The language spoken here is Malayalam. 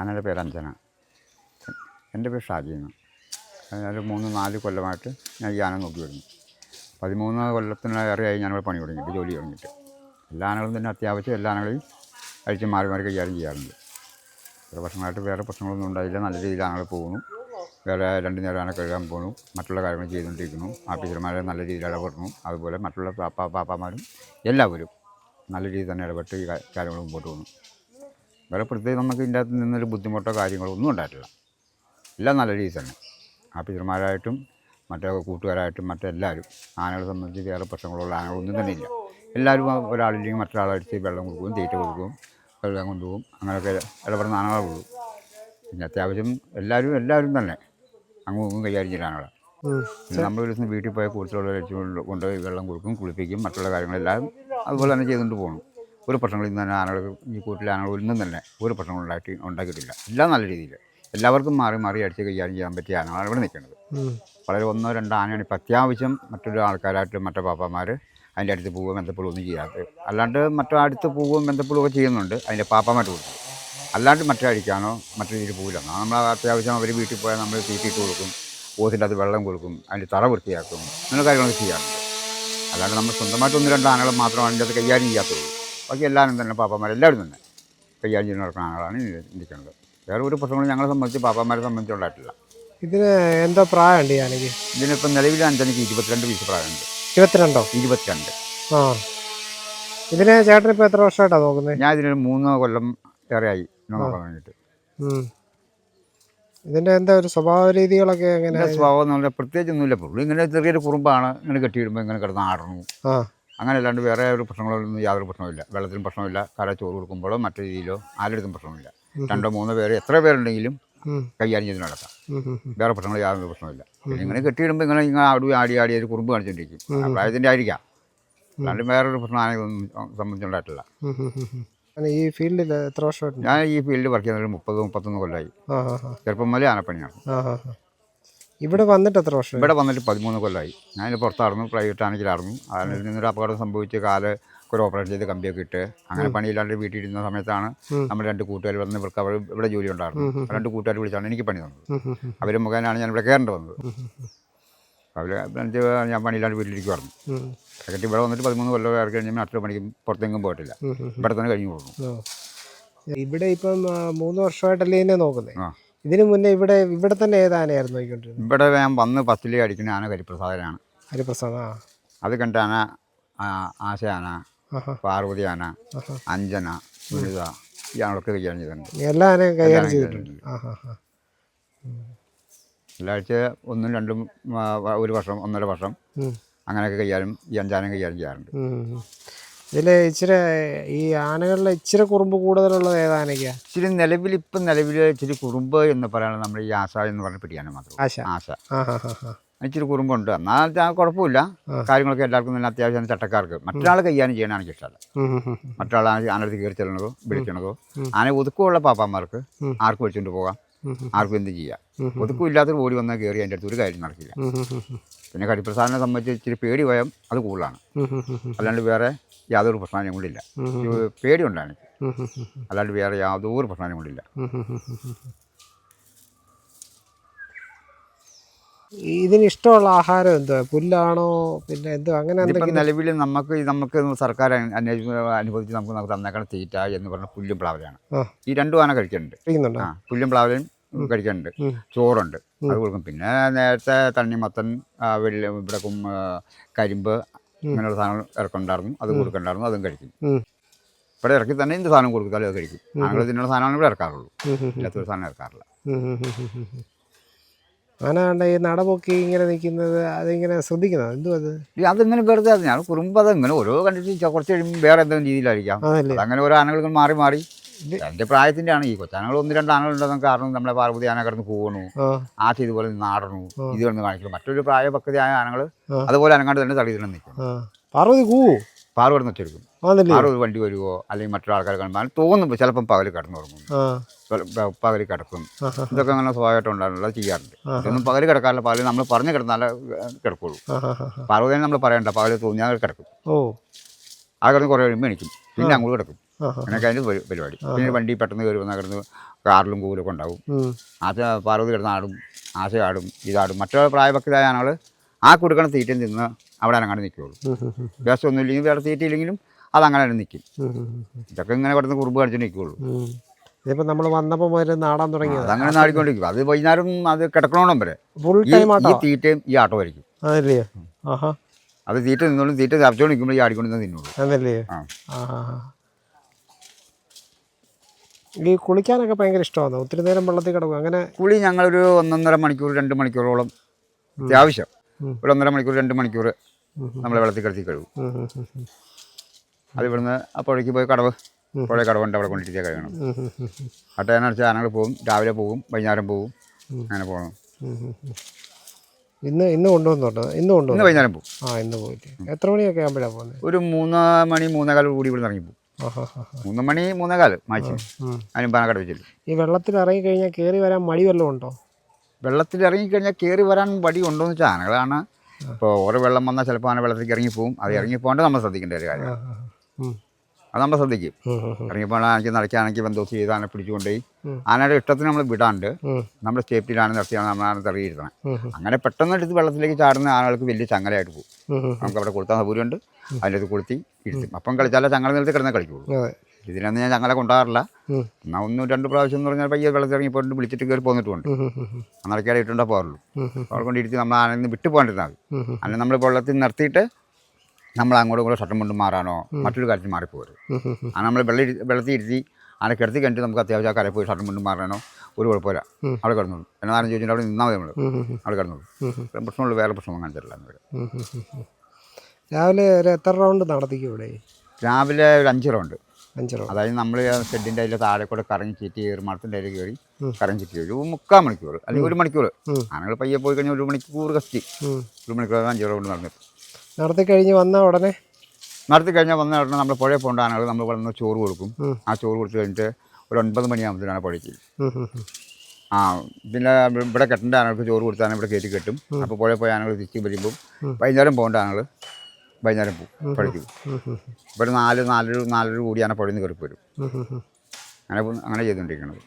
ആനയുടെ പേര് അഞ്ജന. എന്റെ പേര് ഷാജി എന്ന് അതായത് മൂന്ന് നാല് കൊല്ലമായിട്ട് ഞാൻ ഈ ആന നോക്കി വരുന്നു. പതിമൂന്ന് കൊല്ലത്തിനേറെയായി ഞാനിവിടെ പണി തുടങ്ങിയിട്ട് ജോലി തുടങ്ങിയിട്ട്. എല്ലാ ആനകളും തന്നെ അത്യാവശ്യം എല്ലാ ആനകളെയും അഴിച്ച് മാറി മാറി കൈകാര്യം ചെയ്യാറുണ്ട്. ഇത്ര വർഷങ്ങളായിട്ട് വേറെ പ്രശ്നങ്ങളൊന്നും ഉണ്ടായില്ല. നല്ല രീതിയിൽ ആനകൾ പോകുന്നു. വേറെ രണ്ട് നേരം ആന കഴുകാൻ പോകുന്നു. മറ്റുള്ള കാര്യങ്ങൾ ചെയ്തുകൊണ്ടിരിക്കുന്നു. ആഫീസർമാരെ നല്ല രീതിയിൽ ഇടപെടുന്നു അതുപോലെ മറ്റുള്ള പാപ്പ പാപ്പാമാരും എല്ലാവരും നല്ല രീതിയിൽ തന്നെ ഇടപെട്ട് ഈ കാര്യങ്ങൾ മുമ്പോട്ട് പോകുന്നു. വേറെ പ്രത്യേകം നമുക്ക് ഇതിന്റെ അകത്ത് നിന്നൊരു ബുദ്ധിമുട്ടോ കാര്യങ്ങളോ ഒന്നും ഉണ്ടായിട്ടില്ല. എല്ലാം നല്ല രീതി തന്നെ ആഫീസർമാരായിട്ടും മറ്റേ കൂട്ടുകാരായിട്ടും മറ്റെല്ലാവരും ആനകളെ സംബന്ധിച്ച് വേറെ പ്രശ്നങ്ങളുള്ള ആനകളൊന്നും തന്നെ ഇല്ല. എല്ലാവരും ആ ഒരാളില്ലെങ്കിൽ മറ്റൊരാളടിച്ച് വെള്ളം കൊടുക്കും തീറ്റ കൊടുക്കും വെള്ളം കൊണ്ടുപോകും അങ്ങനെയൊക്കെ ഇടപെടുന്ന ആനകളുള്ളൂ പിന്നെ അത്യാവശ്യം എല്ലാവരും എല്ലാവരും തന്നെ. അങ്ങും കൈകാര്യം ചെയ്യുന്ന ആനകളാണ് നമ്മൾ ഒരു ദിവസം വീട്ടിൽ പോയ കൂടുതലുള്ള കൊണ്ട് വെള്ളം കൊടുക്കും കുളിപ്പിക്കും മറ്റുള്ള കാര്യങ്ങളെല്ലാം അതുപോലെ തന്നെ ചെയ്തുകൊണ്ട് പോകുന്നു ഒരു പ്രശ്നങ്ങളും നിന്ന് തന്നെ ആനകൾ ഈ കൂട്ടിലെ ആനകൾ ഒന്നും തന്നെ ഒരു പ്രശ്നങ്ങളും ഉണ്ടാക്കി ഉണ്ടാക്കിയിട്ടില്ല. എല്ലാം നല്ല രീതിയിൽ. എല്ലാവർക്കും മാറി മാറി അടിച്ച് കൈകാര്യം ചെയ്യാൻ പറ്റിയ ആനകളാണ് ഇവിടെ നിൽക്കുന്നത്. വളരെ ഒന്നോ രണ്ടോ ആനയാണ് ഇപ്പം അത്യാവശ്യം മറ്റൊരു ആൾക്കാരായിട്ട് മറ്റേ പാപ്പന്മാർ അതിന്റെ അടുത്ത് പോവുകയും ബന്ധപ്പെടുകയും ഒന്നും ചെയ്യാത്തത് അല്ലാണ്ട് മറ്റോ അടുത്ത് പോവുകയും ബന്ധപ്പെടുകയൊക്കെ ചെയ്യുന്നുണ്ട് അതിന്റെ പാപ്പമായിട്ട് കൊടുക്കും. അല്ലാണ്ട് മറ്റേ അടിക്കാനോ മറ്റു രീതിയിൽ പോകില്ല നമ്മൾ അത്യാവശ്യം അവർ വീട്ടിൽ പോയാൽ നമ്മൾ തീറ്റിയിട്ട് കൊടുക്കും ഓസിന്റെ അത് വെള്ളം കൊടുക്കും അതിന്റെ തറ വൃത്തിയാക്കും അങ്ങനെ കാര്യങ്ങളൊക്കെ ചെയ്യാറുണ്ട്. അല്ലാണ്ട് നമ്മൾ സ്വന്തമായിട്ട് ഒന്ന് രണ്ട് ആനകൾ മാത്രമാണ് അതിന്റെ അത് കൈകാര്യം ചെയ്യാത്തുള്ളൂ ബാക്കി എല്ലാവരും തന്നെ പാപ്പന്മാർ എല്ലാവരും തന്നെ. കൈകാര്യം ചെയ്യുന്ന നടക്കുന്ന ആനകളാണ് ഇരിക്കുന്നത്. വേറെ ഒരു പ്രശ്നങ്ങളും ഞങ്ങളെ സംബന്ധിച്ച് പാപ്പന്മാരെ സംബന്ധിച്ച് ഉണ്ടായിട്ടില്ല. ഇതിന് എന്തോ പ്രായമുണ്ട് ഞാനെങ്കിൽ ഇതിനിപ്പോൾ ഇതിനിപ്പം നിലവിൽ അഞ്ചനയ്ക്ക് ഇരുപത്തിരണ്ട് വീസ് പ്രായമുണ്ട്. ഇരുപത്തിരണ്ടോ? ഇരുപത്തിരണ്ട്. ആ. ഇതിന് ചേട്ടൻ ഇപ്പോൾ എത്ര വർഷമായിട്ടാണ് നോക്കുന്നത് ഞാൻ ഇതിനൊരു മൂന്ന് കൊല്ലം ഏറെയായി ആയി വേണ്ടിയിട്ട് ഇതിന്റെ എന്താ ഒരു സ്വഭാവ രീതികളൊക്കെ എങ്ങനെ? സ്വഭാവം എന്ന് പറഞ്ഞാൽ പ്രത്യേകിച്ചൊന്നുമില്ല. പുള്ളി ഇങ്ങനെ ചെറിയൊരു കുറുമ്പാണ്. ഇങ്ങനെ കെട്ടിയിടുമ്പോൾ ഇങ്ങനെ കിടന്ന് ആടണു. ആ. അങ്ങനെ അല്ലാണ്ട് വേറെ ഒരു പ്രശ്നങ്ങളൊന്നും യാതൊരു പ്രശ്നമില്ല വെള്ളത്തിനും പ്രശ്നമില്ല കര ചോറ് കൊടുക്കുമ്പോഴോ മറ്റു രീതിയിലോ ആരുടെടുത്തും പ്രശ്നമില്ല രണ്ടോ മൂന്നോ പേര് എത്ര പേരുണ്ടെങ്കിലും. കൈകാര്യം ചെയ്ത് നടക്കാം. വേറെ പ്രശ്നങ്ങൾ യാതൊരു പ്രശ്നമില്ല ഇങ്ങനെ കെട്ടിയിടുമ്പോൾ ഇങ്ങനെ ഇങ്ങനെ ആടി ആടി ആടി ഒരു കുറുമ്പ് കാണിച്ചുകൊണ്ടിരിക്കും പ്രായത്തിന്റെ ആയിരിക്കാം. അല്ലാണ്ട് വേറൊരു പ്രശ്നം ആണെങ്കിലും സംബന്ധിച്ചുണ്ടായിട്ടില്ല ഈ ഫീൽഡിൽ എത്ര വർഷമായിട്ട് ഞാൻ ഈ ഫീൽഡിൽ വർക്ക് ചെയ്യുന്നത് മുപ്പത് മുപ്പത്തൊന്ന് കൊല്ലമായി ചെറുപ്പം മുതലേ ആനപ്പണിയാണ്. ഇവിടെ വന്നിട്ട് എത്ര വർഷം ഇവിടെ വന്നിട്ട് പതിമൂന്ന് കൊല്ലമായി. ഞാൻ പുറത്തായിരുന്നു പ്രൈവറ്റ് ആണെങ്കിലായിരുന്നു അതിൽ നിന്നൊരു അപകടം സംഭവിച്ച് കാൽ ഒരു ഓപ്പറേഷൻ ചെയ്ത് കമ്പിയൊക്കെ ഇട്ട് അങ്ങനെ പണിയില്ലാണ്ട് വീട്ടിൽ ഇരുന്ന സമയത്താണ് നമ്മൾ രണ്ട് കൂട്ടുകാർ വന്ന് ഇവർക്ക് അവർ ഇവിടെ ജോലി ഉണ്ടായിരുന്നു. രണ്ട് കൂട്ടുകാർ വിളിച്ചാണ് എനിക്ക് പണി തന്നത്. അവർ മുഖേനാണ് ഞാൻ ഇവിടെ കയറേണ്ടി വന്നത്. അവർ ഞാൻ പണിയില്ലാണ്ട് വീട്ടിലിരിക്കുമായിരുന്നു സെക്രട്ടറി ഇവിടെ വന്നിട്ട് പതിമൂന്ന് കൊല്ലം ഇറക്കി കഴിഞ്ഞാൽ അത്ര പണിക്ക് പുറത്തെങ്കിലും പോയിട്ടില്ല. ഇവിടെ തന്നെ കഴിഞ്ഞു പോകുന്നു. ഇവിടെ ഇപ്പം മൂന്ന് വർഷമായിട്ടല്ലേ എന്നെ നോക്കുന്നത് ആ. ഇതിനു മുന്നേ ഇവിടെ ഇവിടെ തന്നെ ഏത് ആനയായിരുന്നു നോക്കിക്കൊണ്ടിരുന്നത്? ഇവിടെ ഞാൻ വന്ന് ഫസ്റ്റിലേ അടിക്കുന്ന ആന കരിപ്രസാദനാണ് ഹരിപ്രസാദ്? ആ അത് കണ്ട ആന ആ, ആശ ആന ആഹാ. പാർവതി ആന അഞ്ജന സുനിത ഈ ആളൊക്കെ കൈകാര്യം ചെയ്തിട്ടുണ്ട്. എല്ലാ ആനയും കൈകാര്യം ചെയ്തിട്ടുണ്ട്. എല്ലാ ആഴ്ച ഒന്നും രണ്ടും ആ, ഒരു വർഷം ഒന്നര വർഷം. അങ്ങനെയൊക്കെ കൈകാര്യം ഈ അഞ്ചാനം കൈകാര്യം ചെയ്യാറുണ്ട്. ഇതിൽ ഇച്ചിരി ഈ ആനകളിലെ ഇച്ചിരി കുറുമ്പ് കൂടുതലുള്ളത് ഏത് ഇച്ചിരി നിലവിൽ ഇപ്പം നിലവിൽ ഇച്ചിരി കുറുമ്പ് എന്ന് പറയുന്നത് നമ്മൾ ഈ ആശ എന്ന് പറഞ്ഞ പിടിയാണ് മാത്രം. ആശ. ആശ. ഇച്ചിരി കുറുമ്പുണ്ട്. എന്നാൽ ആ കുഴപ്പമില്ല. കാര്യങ്ങളൊക്കെ എല്ലാവർക്കും തന്നെ അത്യാവശ്യം ചട്ടക്കാർക്ക്. മറ്റൊരാൾ കൈകാര്യം ചെയ്യാനാണ് എനിക്ക് ഇഷ്ടമല്ല. മറ്റൊരാൾ ആനടുത്ത് കയറി ചെല്ലണതോ വിളിക്കണതോ. ആന ഒതുക്കമുള്ള പാപ്പാന്മാർക്ക് ആർക്കും വിളിച്ചുകൊണ്ട് പോകാം. ആർക്കും എന്ത് ചെയ്യാം. ഒതുക്കം ഇല്ലാത്തൊരു ഓടി വന്നാൽ കയറി അതിന്റെ അടുത്ത് ഒരു കാര്യം നടക്കില്ല. പിന്നെ കടിപ്രസാദനെ സംബന്ധിച്ച് ഇച്ചിരി പേടി ഭയം അത് കൂടുതലാണ്. അല്ലാണ്ട് വേറെ യാതൊരു പ്രശ്നം കൊണ്ടില്ല. പേടിയുണ്ടാണ്. എനിക്ക്. അല്ലാണ്ട് വേറെ യാതൊരു പ്രശ്നം കൊണ്ടില്ല. ഇതിന് ഇഷ്ടമുള്ള ആഹാരം എന്തോ പുല്ലാണോ? പിന്നെ എന്തോ അങ്ങനെ നിലവിൽ നമുക്ക് നമുക്ക് സർക്കാർ അനുവദിച്ച് നമുക്ക് നമുക്ക് തന്നേക്കണ തീറ്റ എന്ന് പറഞ്ഞ പുല്ലും പ്ലാവലയാണ് ഈ രണ്ടു ആന കഴിക്കുന്നുണ്ട്. ആ പുല്ലും പ്ലാവലയും കഴിക്കുന്നുണ്ട്. ചോറുണ്ട്. അത് കൊടുക്കും. പിന്നെ നേരത്തെ തണ്ണിമത്തൻ മത്തൻ വെള്ള ഇവിടെ കരിമ്പ് ഇങ്ങനെയുള്ള സാധനങ്ങൾ ഇറക്കുന്നുണ്ടായിരുന്നു. അത് കൊടുക്കണ്ടായിരുന്നു അതും കഴിക്കും. ഇവിടെ ഇറക്കി തന്നെ എന്ത് സാധനം കൊടുത്താലും അത് കഴിക്കും. ഞങ്ങൾ ഇതിനുള്ള സാധനമാണ് ഇവിടെ ഇറക്കാറുള്ളൂ. ഇല്ലാത്തൊരു സാധനം ഇറക്കാറില്ല. ഉം, ഉം, ഉം, ഉം, ഉം. ആന കണ്ട ഈ നടപൊക്കി ഇങ്ങനെ നിൽക്കുന്നത് അതിങ്ങനെ ശ്രദ്ധിക്കുന്നത്? എന്തുവാ അത്? അതിങ്ങനെ വെറുതെ അത് ഞാൻ കുറുമ്പ് അത് ഇങ്ങനെ ഓരോ കണ്ടിട്ട് കുറച്ച് കഴിയുമ്പോൾ വേറെ എന്തെങ്കിലും രീതിയിലായിരിക്കാം. അങ്ങനെ അതങ്ങനെ ഓരോ ആനകൾക്ക് മാറി മാറി എന്റെ പ്രായത്തിന്റെ ആണ് ഈ കൊച്ചാനകൾ ഒന്ന് രണ്ട് ആനകളുണ്ടെന്ന് കാരണം നമ്മളെ പാർവതി ആന കിടന്ന് പോകണു ആ. ആച്ച ഇതുപോലെ നാടണു. ഇത് കിടന്ന് കാണിക്കണം. മറ്റൊരു പ്രായപക്വതയായ ആനകൾ അതുപോലെ അനങ്ങാണ്ട് തന്നെ തടി തന്നെ നിൽക്കും. പാർവതി കൂവോ? പാർവതി വെച്ചെടുക്കും ആണല്ലേ? വണ്ടി വരുവോ? അല്ലെങ്കിൽ മറ്റൊരാൾക്കാർ കാണുമ്പോൾ തോന്നുമ്പോൾ ചിലപ്പം പകൽ കടന്നു തുടങ്ങും പകൽ കിടക്കും. ഇതൊക്കെ അങ്ങനെ സ്വാഭാവികമായിട്ട് ഉണ്ടാകുന്നത് ചെയ്യാറുണ്ട്. ഇതൊന്നും പകൽ കിടക്കാറില്ല. പകൽ നമ്മൾ പറഞ്ഞു കിടന്നാലേ കിടക്കുള്ളൂ. പാർവതിനെ നമ്മൾ പറയണ്ട. പകൽ തോന്നിയാൽ കിടക്കും. ആ കിടന്ന് കുറേ കഴിയുമ്പോൾ എണിക്കും. പിന്നെ അങ്ങോട്ട് കിടക്കും. അങ്ങനെയൊക്കെ അതിന്റെ പരിപാടി. പിന്നെ വണ്ടി പെട്ടെന്ന് കയറി വന്നാൽ കിടന്ന് കാറിലും കൂലൊക്കെ ഉണ്ടാവും. ആശ പാർവതി കിടന്ന് ആടും ആശ ആടും ഇതാടും. മറ്റുള്ള പ്രായപക്തരായ ആണുകൾ ആ കൊടുക്കണ തീറ്റയും തിന്ന് അവിടെ അങ്ങനെ നിൽക്കുകയുള്ളൂ ദിവസം ഒന്നുമില്ലെങ്കിൽ വേറെ തീറ്റയില്ലെങ്കിലും അത് അങ്ങനെ തന്നെ നിൽക്കും. ഇതൊക്കെ ഇങ്ങനെ കിടന്ന് കുറുമ്പ് കളിച്ച് നിൽക്കുകയുള്ളൂ ഇതിപ്പോൾ ഇതിപ്പോ നമ്മൾ വന്നപ്പോൾ മുതൽ നാടാൻ തുടങ്ങി അങ്ങനെ നാടിക്കൊണ്ടിരിക്കും. അത് വൈകുന്നേരം അത് കിടക്കണോണം വരെ ഈ തീറ്റയും ഈ ആട്ടമായിരിക്കും അതല്ലേ ആഹാ. അത് തീറ്റ നിന്നോളും തീറ്റ ചർച്ചോണ്ട് നിൽക്കുമ്പോൾ ഈ ആടിക്കൊണ്ട് തിന്നോളൂ. അതല്ലേ ആ. ഈ കുളിക്കാനൊക്കെ ഭയങ്കര ഇഷ്ടമാണ്? ഒത്തിരി നേരം വെള്ളത്തിൽ കിടക്കും. അങ്ങനെ കുളി ഞങ്ങളൊരു ഒന്നൊന്നര മണിക്കൂർ രണ്ട് മണിക്കൂറോളം അത്യാവശ്യം. ഒരു ഒന്നര മണിക്കൂർ രണ്ട് മണിക്കൂർ നമ്മൾ വെള്ളത്തിൽ കിടത്തി കഴുകും. അത് ഇവിടുന്ന് ആ പുഴയ്ക്ക് പോയി കടവ്. പുഴ കടവുണ്ട് അവിടെ കൊണ്ടിട്ട് കഴുകണം. അട്ടേനടിച്ച് ആനകൾ പോകും രാവിലെ പോകും വൈകുന്നേരം പോകും അങ്ങനെ പോകണം. ഇന്ന് ഇന്ന് കൊണ്ടുവന്നോട്ടോ ഇന്ന് കൊണ്ടുവന്നു? വൈകുന്നേരം പോകും. ആ ഇന്ന് പോയിട്ട്. എത്ര മണിയൊക്കെ ആകുമ്പോഴാണ് പോകുന്നത്? ഒരു മൂന്ന് മണി മൂന്നേകാലോട് കൂടി ഇവിടെ ഇറങ്ങി പോകും. മൂന്ന് മണി മൂന്നേകാൽ മാച്ച്. അനുപാനക്കട വെച്ചില്ല ഈ വെള്ളത്തിൽ ഇറങ്ങി കഴിഞ്ഞാൽ കയറി വരാൻ മടി വല്ലതും ഉണ്ടോ? വെള്ളത്തിൽ ഇറങ്ങിക്കഴിഞ്ഞാൽ കയറി വരാൻ വടി ഉണ്ടോയെന്ന് വെച്ചാൽ ആനകളാണ്. ഇപ്പോൾ ഓരോ വെള്ളം വന്നാൽ ചിലപ്പോൾ ആന വെള്ളത്തിൽ ഇറങ്ങി പോകും അത് ഇറങ്ങി പോകേണ്ടത് നമ്മൾ ശ്രദ്ധിക്കേണ്ട ഒരു കാര്യമാണ് കാര്യം. അത് നമ്മൾ ശ്രദ്ധിക്കും. ഇറങ്ങി പോകണമെങ്കിൽ ഉം. ഇറങ്ങിപ്പോൾ ആനയ്ക്ക് നടക്കുകയാണെങ്കിൽ ബന്ധോസ് ചെയ്ത് ആനെ പിടിച്ചുകൊണ്ടുപോയി. ഉം. ആനയുടെ ഇഷ്ടത്തിന് നമ്മൾ വിടാണ്ട് നമ്മുടെ നമ്മൾ സേഫ്റ്റിയിലാണ് നിർത്തിയാണ് നമ്മൾ ആനെ തെറിയിരുത്തണം. അങ്ങനെ പെട്ടെന്ന് എടുത്ത് വെള്ളത്തിലേക്ക് ചാടുന്ന ആനകൾക്ക് വലിയ ചങ്ങലയായിട്ട് പോകും. നമുക്ക് അവിടെ കൊടുത്താൽ സൗകര്യമുണ്ട്. അതിന്റെ അത് കൊളുത്തി ഇരുത്തും. അപ്പം കളിച്ചാലേ ചങ്ങല നിലത്ത് കിടന്നേ കളിക്കുള്ളൂ. ഇതിനൊന്നും ഞാൻ ചങ്ങല കൊണ്ടാറില്ല. എന്നാൽ ഒന്നും രണ്ട് പ്രാവശ്യം എന്ന് പറഞ്ഞാൽ പയ്യെ വെള്ളത്തിൽ ഇറങ്ങി പോയിട്ട് വിളിച്ചിട്ട് കയറി പോന്നിട്ടുണ്ട്. അന്നേരക്കാരെ ഇട്ടുണ്ടാ പോകാറുള്ളൂ. അവിടെ കൊണ്ടിരുത്തി നമ്മൾ ആനയിൽ നിന്ന് വിട്ടു പോകേണ്ടിരുന്നാൽ. അല്ലെങ്കിൽ നമ്മൾ വെള്ളത്തിൽ നിർത്തിയിട്ട് നമ്മൾ അങ്ങോട്ടും കൂടെ ഷട്ടം കൊണ്ട് മാറാനോ മറ്റൊരു കാര്യത്തിൽ മാറിപ്പോകരുത്. ആ നമ്മൾ വെള്ളം വെള്ളത്തിൽ ഇരുത്തി ആന കിടത്തി കഴിഞ്ഞിട്ട് നമുക്ക് അത്യാവശ്യം ആ കരയിൽ പോയി ഷർട്ടും മുണ്ടും മാറണോ ഒരു കുഴപ്പമില്ല. അവിടെ കിടന്നുള്ളൂ എന്നാൽ ആരും ചോദിച്ചിട്ട് അവിടെ നിന്നാൽ മതി നമ്മൾ. അവിടെ കിടന്നുള്ളൂ. പ്രശ്നമുള്ളൂ വേറെ പ്രശ്നമൊന്നും കാണിച്ചിട്ടില്ല ഉം. രാവിലെ ഒരു എത്ര റൗണ്ട് നടത്തിക്കും ഇവിടെ? രാവിലെ ഒരു അഞ്ച് റൗണ്ട് അഞ്ച് റൗണ്ട് അതായത് നമ്മൾ ഷെഡിന്റെ അതിൽ താഴെ കൂടെ കറങ്ങി ചീറ്റി മരത്തിന്റെ അതിൽ കയറി കറങ്ങി ചീറ്റി ഒരു മുക്കാൽ മണിക്കൂർ അല്ലെങ്കിൽ ഒരു മണിക്കൂർ. ആനകൾ പയ്യെ പോയി കഴിഞ്ഞാൽ ഒരു മണിക്കൂർ കത്തി ഒരു മണിക്കൂർ അഞ്ച് റൗണ്ട് നടന്നിട്ട്. നടത്തി കഴിഞ്ഞ് വന്ന ഉടനെ നടത്തി കഴിഞ്ഞാൽ വന്ന ഉടനെ നമ്മൾ പുഴയിൽ പോകേണ്ട ആനകൾ നമ്മൾ ഇവിടെ നിന്ന് ചോറ് കൊടുക്കും. ആ ചോറ് കൊടുത്ത് കഴിഞ്ഞിട്ട് ഒരു ഒൻപത് മണിയാകുമ്പോഴത്തേനാണ് പുഴയ്ക്ക്. ആ പിന്നെ ഇവിടെ കെട്ടേണ്ട ആനകൾക്ക് ചോറ് കൊടുത്താണ് ഇവിടെ കയറ്റി കെട്ടും അപ്പോൾ പുഴയിൽ പോയ ആനകൾ തിരിച്ച് വരുമ്പോൾ. വൈകുന്നേരം പോകേണ്ട ആനകൾ വൈകുന്നേരം പോകും പുഴയ്ക്ക് ഇവിടെ നാല് നാലര നാലര കൂടിയാണ് പുഴയിൽ നിന്ന് കയറി വരും ഉം, ഉം, ഉം. അങ്ങനെ അങ്ങനെ ചെയ്തുകൊണ്ടിരിക്കുന്നത്.